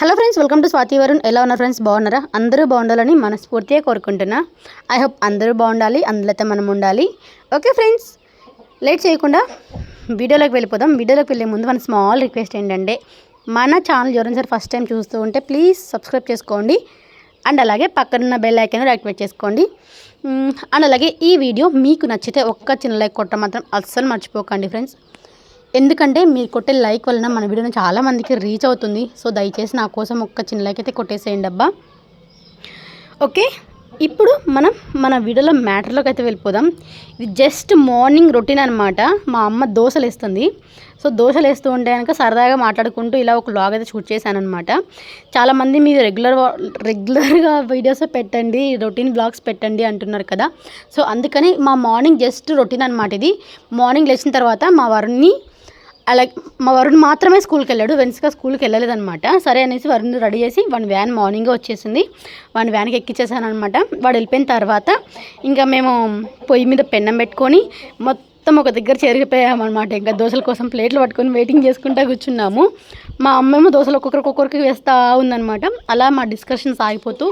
Hello friends welcome to Swathi Varun ఎలా ఉన్నారు friends బాగున్నారా? అందరూ బాగుండాలని మనస్ఫూర్తిగా కోరుకుంటున్నా. ఐ హోప్ అందరూ బాగుండాలి అందులో మనం ఉండాలి. ఓకే ఫ్రెండ్స్ లేట్ చేయకుండా వీడియోలోకి వెళ్ళిపోదాం. వీడియోలోకి వెళ్ళే ముందు మన స్మాల్ రిక్వెస్ట్ ఏంటంటే మన ఛానల్ ఎవరైనా ఫస్ట్ టైం చూస్తూ ఉంటే ప్లీజ్ సబ్స్క్రైబ్ చేసుకోండి. అండ్ అలాగే పక్కనున్న బెల్ ఐకాన్ యాక్టివేట్ చేసుకోండి. Mm, అండ్ అలాగే ఈ వీడియో మీకు నచ్చితే ఒక్క చిన్న లైక్ కొట్టడం మాత్రం అస్సలు మర్చిపోకండి ఫ్రెండ్స్ ఎందుకంటే మీరు కొట్టే లైక్ వలన మన వీడియోని చాలామందికి రీచ్ అవుతుంది. సో దయచేసి నా కోసం ఒక్క చిన్న లైక్ అయితే కొట్టేసేయండి అబ్బా. ఓకే ఇప్పుడు మనం మన వీడియోలో మ్యాటర్లోకి అయితే వెళ్ళిపోదాం. ఇది జస్ట్ మార్నింగ్ రొటీన్ అనమాట మా అమ్మ దోశలు వేస్తుంది. సో దోశలు వేస్తూ ఉంటే కనుక సరదాగా మాట్లాడుకుంటూ ఇలా ఒక బ్లాగ్ అయితే షూట్ చేశానమాట అనమాట చాలామంది మీరు రెగ్యులర్ రెగ్యులర్గా వీడియోస్ పెట్టండి రొటీన్ బ్లాగ్స్ పెట్టండి అంటున్నారు కదా. సో అందుకని మా మార్నింగ్ జస్ట్ రొటీన్ అనమాట ఇది. మార్నింగ్ లేచిన తర్వాత మా వారిని అలాగే మా వరుణ్ మాత్రమే స్కూల్కి వెళ్ళాడు వెన్స్గా స్కూల్కి వెళ్ళలేదనమాట సరే అనేసి వరుణ్ రెడీ చేసి వన్ వ్యాన్ మార్నింగ్ వచ్చేసింది. వన్ వ్యాన్కి ఎక్కించేసానమాట వాడు వెళ్ళిపోయిన తర్వాత ఇంకా మేము పొయ్యి మీద పెన్నం పెట్టుకొని మొత్తం ఒక దగ్గర చేరిపోయామన్నమాట ఇంకా దోశల కోసం ప్లేట్లు పట్టుకొని వెయిటింగ్ చేసుకుంటూ కూర్చున్నాము. మా అమ్మేమో దోశలు ఒక్కొక్కరికి ఒక్కొక్కరికి వేస్తూ ఉందనమాట అలా మా డిస్కషన్ సాగిపోతూ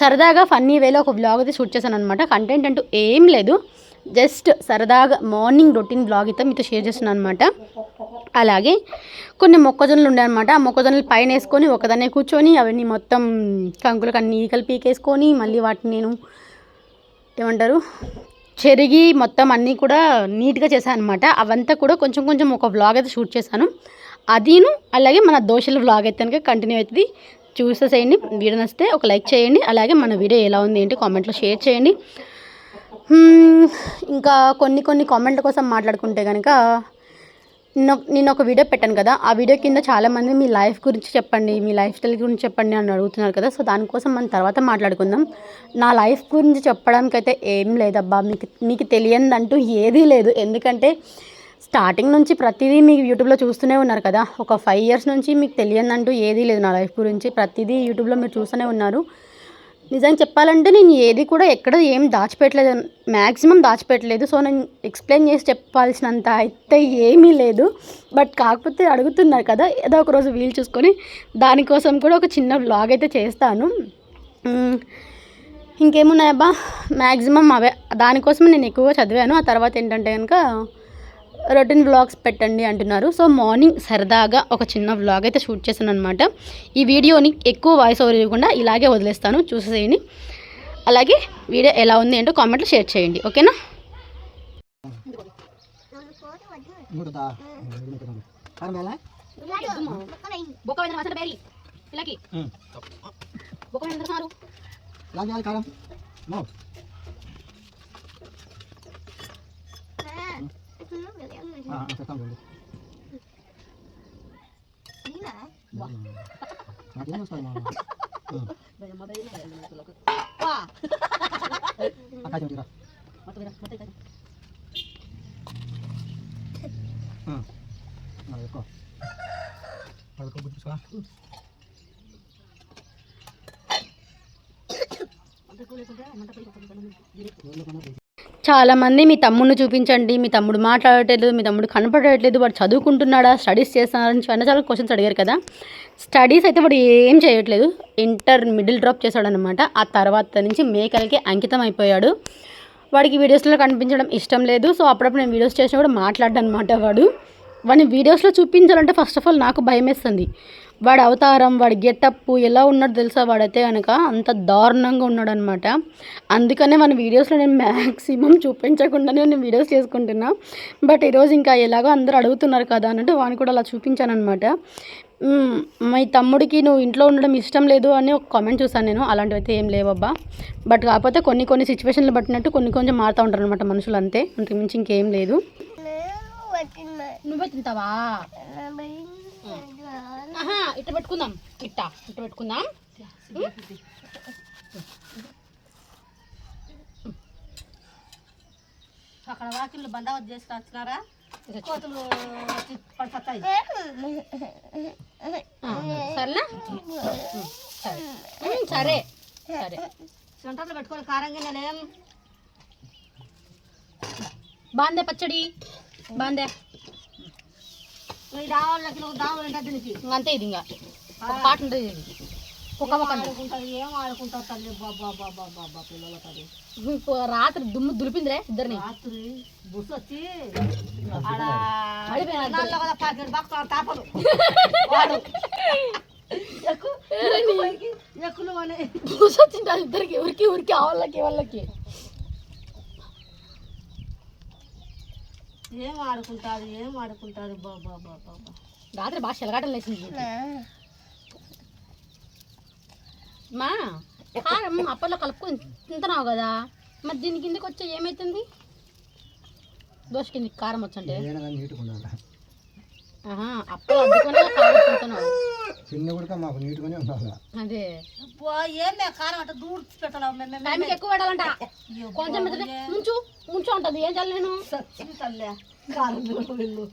సరదాగా ఫన్నీ వేలో ఒక బ్లాగ్ అయితే షూట్ చేశాను అనమాట కంటెంట్ అంటూ ఏం లేదు. జస్ట్ సరదాగా మార్నింగ్ రొటీన్ బ్లాగ్ అయితే మీతో షేర్ చేస్తున్నాను అనమాట అలాగే కొన్ని మొక్కజొన్నలు ఉండే అనమాట ఆ మొక్కజొన్నలు పైన వేసుకొని ఒకదాన్నే కూర్చొని అవన్నీ మొత్తం కంకులకు అన్ని ఈకలు పీకేసుకొని మళ్ళీ వాటిని నేను ఏమంటారు చెరిగి మొత్తం అన్నీ కూడా నీట్గా చేశాను అనమాట అవంతా కూడా కొంచెం కొంచెం ఒక వ్లాగ్ అయితే షూట్ చేశాను. అదీను అలాగే మన దోశల వ్లాగ్ అయితే కనుక కంటిన్యూ అవుతుంది చూసేసేయండి వీడియో నచ్చితే ఒక లైక్ చేయండి. అలాగే మన వీడియో ఎలా ఉంది ఏంటి కామెంట్లో షేర్ చేయండి. ఇంకా కొన్ని కొన్ని కామెంట్ల కోసం మాట్లాడుకుంటే కనుక నేను ఒక వీడియో పెట్టాను కదా ఆ వీడియో కింద చాలామంది మీ లైఫ్ గురించి చెప్పండి మీ లైఫ్ స్టైల్ గురించి చెప్పండి అని అడుగుతున్నారు కదా సో దానికోసం మనం తర్వాత మాట్లాడుకుందాం. నా లైఫ్ గురించి చెప్పడానికి అయితే ఏం లేదబ్బా మీకు మీకు తెలియదంటూ ఏదీ లేదు. ఎందుకంటే స్టార్టింగ్ నుంచి ప్రతిదీ మీకు యూట్యూబ్లో చూస్తూనే ఉన్నారు కదా ఒక ఫైవ్ ఇయర్స్ నుంచి మీకు తెలియదంటూ ఏదీ లేదు నా లైఫ్ గురించి. ప్రతిదీ యూట్యూబ్లో మీరు చూస్తూనే ఉన్నారు. నిజంగా చెప్పాలంటే నేను ఏది కూడా ఎక్కడ ఏం దాచిపెట్టలేదు. మ్యాక్సిమం దాచిపెట్టలేదు. సో నేను ఎక్స్ప్లెయిన్ చేసి చెప్పాల్సినంత అయితే ఏమీ లేదు. బట్ కాకపోతే అడుగుతున్నారు కదా ఏదో ఒక రోజు వీలు చూసుకొని దానికోసం కూడా ఒక చిన్న వ్లాగ్ అయితే చేస్తాను. ఇంకేమున్నాయబ్బా? మ్యాక్సిమం అవే దానికోసం నేను ఎక్కువగా చదివాను. ఆ తర్వాత ఏంటంటే కనుక రొటీన్ వ్లాగ్స్ పెట్టండి అంటున్నారు. సో మార్నింగ్ సరదాగా ఒక చిన్న వ్లాగ్ అయితే షూట్ చేశాను అనమాట ఈ వీడియోని ఎక్కువ వాయిస్ ఓవర్ ఇవ్వకుండా ఇలాగే వదిలేస్తాను. చూసేయండి అలాగే వీడియో ఎలా ఉంది ఏంటో కామెంట్లో షేర్ చేయండి. ఓకేనా? Ah, nasa dulu. Lina. Wah. Natin mo sa mga. Bayan mo bayan. Wah. Aka jong dira. Mato dira, mato dira. Ah. Mari ko. Para ko buntis ka. Mantap kulit ko dira, mantap kulit చాలామంది మీ తమ్ముడిని చూపించండి మీ తమ్ముడు మాట్లాడట్లేదు మీ తమ్ముడు కనపడట్లేదు వాడు చదువుకుంటున్నాడా studies చేస్తున్నాడని చాలా చాలా క్వశ్చన్స్ అడిగారు కదా. స్టడీస్ అయితే వాడు ఏం చేయట్లేదు ఇంటర్ మిడిల్ డ్రాప్ చేశాడనమాట ఆ తర్వాత నుంచి మేకలకి అంకితం అయిపోయాడు. వాడికి వీడియోస్లో కనిపించడం ఇష్టం లేదు సో అప్పుడప్పుడు నేను వీడియోస్ చేసినా కూడా మాట్లాడ్డాను అనమాట వాడు. వాడిని వీడియోస్లో చూపించాలంటే ఫస్ట్ ఆఫ్ ఆల్ నాకు భయం వేస్తుంది వాడి అవతారం వాడి గెటప్ ఎలా ఉన్నాడు తెలుసా వాడైతే కనుక అంత దారుణంగా ఉన్నాడు అనమాట అందుకనే మన వీడియోస్లో నేను మ్యాక్సిమం చూపించకుండానే నేను వీడియోస్ చేసుకుంటున్నా. బట్ ఈరోజు ఇంకా ఎలాగో అందరూ అడుగుతున్నారు కదా అన్నట్టు వాడిని కూడా అలా చూపించాను అనమాట మీ తమ్ముడికి నువ్వు ఇంట్లో ఉండడం ఇష్టం లేదు అని ఒక కామెంట్ చూసాను నేను. అలాంటివి అయితే ఏం లేవబ్బా. బట్ కాకపోతే కొన్ని కొన్ని సిచ్యువేషన్లు బట్టినట్టు కొన్ని కొంచెం మారుతూ ఉంటారు అనమాట మనుషులు అంతే. అంతకుమించి ఇంకేం లేదు. నువ్వే తింటావా? ఇట్ట పెట్టుకుందాం. ఇట్ట ఇట్ట పెట్టుకుందాం. అక్కడ వాకిళ్ళు బందోబస్తు చేసుకొచ్చినారా కోతులు వచ్చి పడిపోతాయి. సరేనా? సరే. సరే. సెంటర్లో పెట్టుకొని కారంగా లేం బాందే పచ్చడి. బాందే ఈ దావాళ్ళకి నువ్వు దావాలంటే దీనికి అంతే ఇది ఇంకా. ఒక పాట ఉంటుంది కుక్క పిల్లలకి అది రాత్రి దుమ్ము దులిపిందిరే ఇద్దరిని. రాత్రి బుస్ వచ్చి పడిపోయినా ఇద్దరు. నల్ల కదా పాకెట్ బాక్స్ తాపలు వాడు. ఎక్కు ఎక్కు పైకి, ఎక్కులు అని. కూర్చొచ్చింటారు ఇద్దరికి ఉరికి ఉరికి ఆ వాళ్ళకి వాళ్ళకి. ఏం ఆడుకుంటారు ఏం ఆడుకుంటారు? బాబా బాబా బాబా రాత్రి బాగా చెలగాటలు లేచింది మా కారం అప్పట్లో కలుపుకొని తింటున్నావు కదా. మరి దీని కిందకి వచ్చే ఏమైతుంది? దోశ కిందకి కారం వచ్చంటే. ఏదైనా కానీ నీట్గా ఉండాలి. ఆహా అప్పుడు అద్దుకొని కారం తింటున్నావు. తిండి కూడా మాకు నీట్గానే ఉండాలి? అదే. ఏం మే కారం అంటే దూడ్చి పెట్టాలి? మే- మే- మే- టైంకి ఎక్కువ పెట్టాలంట కొంచెం ముంచు ముంచు ఉంటుంది ఏం చాలు నేను? సచ్చింది తల్లే. కారం చూడు వీళ్ళు.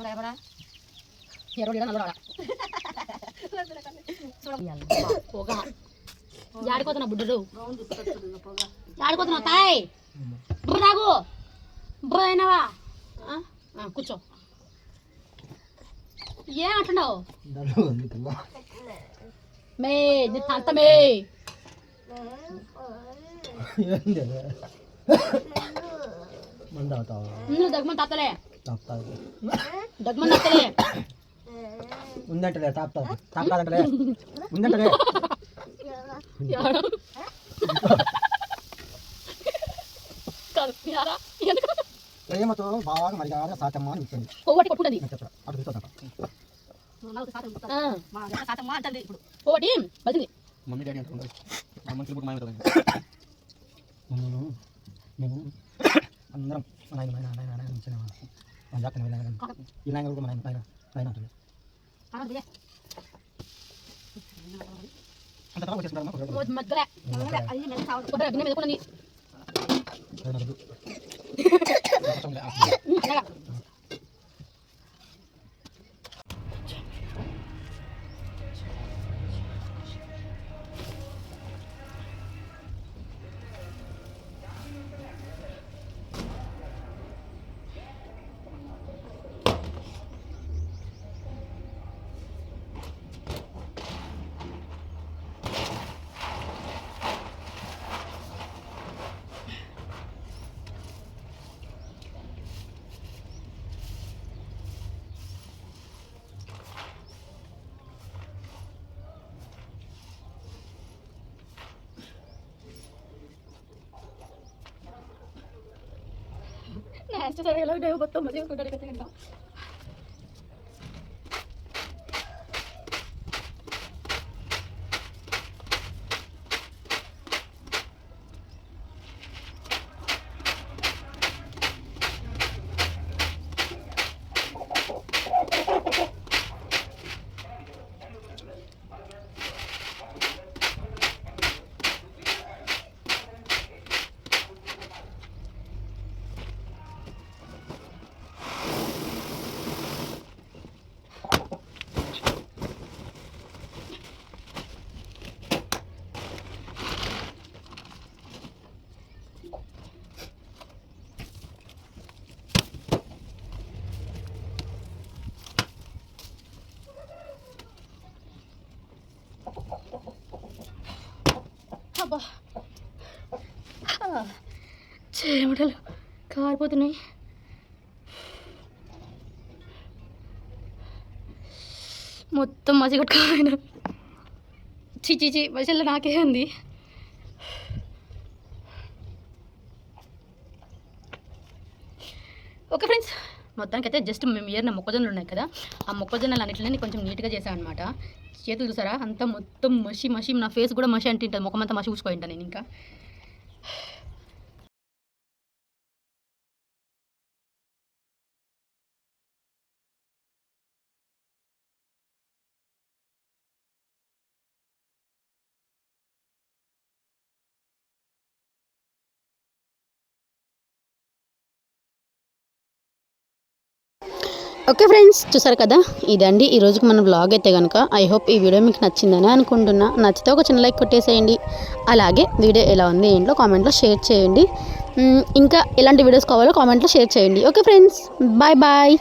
ఎవరా ఎరవడి నల్లరాడా. పొగ. జాడిపోతున్నా బుడ్డడు. జాడిపోతున్నావు తాయ్. బుర్ర తాగు. బుర్ర అయినావా? కూర్చో. ఏం అంటున్నావు? మే అంత మే నువ్వు దగ్గమని తాతలే. దగ్గమని తాతలే. ఉందంటలే తాపుతాది తాపుతాదంటలే ఉందంటలే. ప్రేమతో బాగా మర్యాద సాచమ్మ అని ఇచ్చింది పొగటి కొట్టుకుంటుంది నేను చెప్పరా అటు కూర్చోదంట నాకు శాతం పుట్టాలి. ఆ, మా దగ్గర శాతం మా అంటుంది ఇప్పుడు పొగటి బతికి మమ్మీ డాడీ అంటే ఉండదు అమ్మ తిరుగుడు మాయమవుతుంది మేము అందరం ఇచ్చిన నాయన నాయన ಹೋದ್ ಮದ್ರೆ ಅಲ್ಲಿ ನನ್ನ ಮೇಲೆ ఎలా డేవ్ మొత్తం మళ్ళీ చేసుకుంటాడు కదా అబ్బా ఏమంటారు కారిపోతున్నాయి మొత్తం మసి కొట్టుకోవాలి చీ చీ చీ మసిలో నాకే ఉంది. ఓకే ఫ్రెండ్స్ మొత్తానికి అయితే జస్ట్ మేము ఏరిన మొక్కజొన్నలు ఉన్నాయి కదా ఆ మొక్కజొన్నలు అన్నింటినీ కొంచెం నీట్గా చేశాను అనమాట చేతులు చూసారా? అంతా మొత్తం మసి మసి నా ఫేస్ కూడా మసి అంటుంటుంది. ముఖం అంతా మసి ఊసిపోయి ఉంటాను నేను ఇంకా. ఓకే ఫ్రెండ్స్ చూసారు కదా? ఇదండి ఈ రోజుకి మన బ్లాగ్ అయితే కనుక ఐ హోప్ ఈ వీడియో మీకు నచ్చిందని అనుకుంటున్నా. నచ్చితే ఒక చిన్న లైక్ కొట్టేసేయండి. అలాగే వీడియో ఎలా ఉంది ఏంటో కామెంట్లో షేర్ చేయండి. ఇంకా ఎలాంటి వీడియోస్ కావాలో కామెంట్లో షేర్ చేయండి. Okay friends bye bye